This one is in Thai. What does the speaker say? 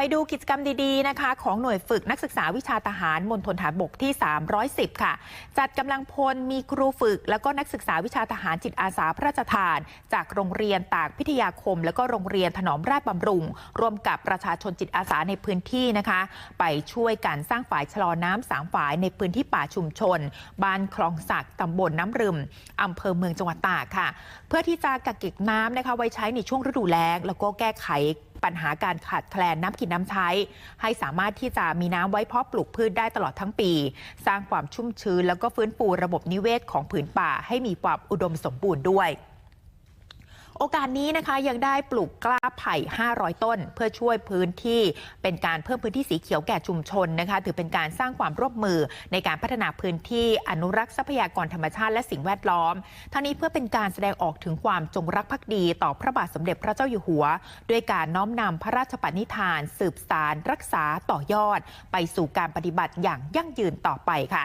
ไปดูกิจกรรมดีๆนะคะ ของหน่วยฝึกนักศึกษาวิชาทหารมณฑลฐานบกที่ 310 ค่ะ จัดกำลังพลมีครูฝึก แล้วก็นักศึกษาวิชาทหารจิตอาสาพระราชทาน จากโรงเรียนตากพิทยาคม แล้วก็โรงเรียนถนอมราชบำรุง ร่วมกับประชาชนจิตอาสาในพื้นที่นะคะ ไปช่วยกันสร้างฝายชะลอน้ำสามฝายในพื้นที่ป่าชุมชน บ้านคลองสักตำบลน้ำรึมอำเภอเมืองจังหวัดตากค่ะ เพื่อที่จะกักเก็บน้ำนะคะไว้ใช้ในช่วงฤดูแล้งแล้วก็แก้ไข ปัญหาการขาดแคลนน้ำกินน้ำใช้ ให้สามารถที่จะมีน้ำไว้เพาะปลูกพืชได้ตลอดทั้งปี สร้างความชุ่มชื้น แล้วก็ฟื้นฟูระบบนิเวศของผืนป่าให้มีความอุดมสมบูรณ์ด้วย โอกาสนี้นะคะยังได้ปลูกกล้าไผ่ 500 ต้น เพื่อช่วยพื้นที่เป็นการเพิ่มพื้นที่สีเขียวแก่ชุมชนนะคะ ถือเป็นการสร้างความร่วมมือในการพัฒนาพื้นที่อนุรักษ์ทรัพยากรธรรมชาติและสิ่งแวดล้อมทั้งนี้เพื่อเป็นการแสดงออกถึงความจงรักภักดี ต่อพระบาทสมเด็จพระเจ้าอยู่หัว ด้วยการน้อมนำพระราชปณิธาน สืบสารรักษาต่อยอด ไปสู่การปฏิบัติอย่างยั่งยืนต่อไปค่ะ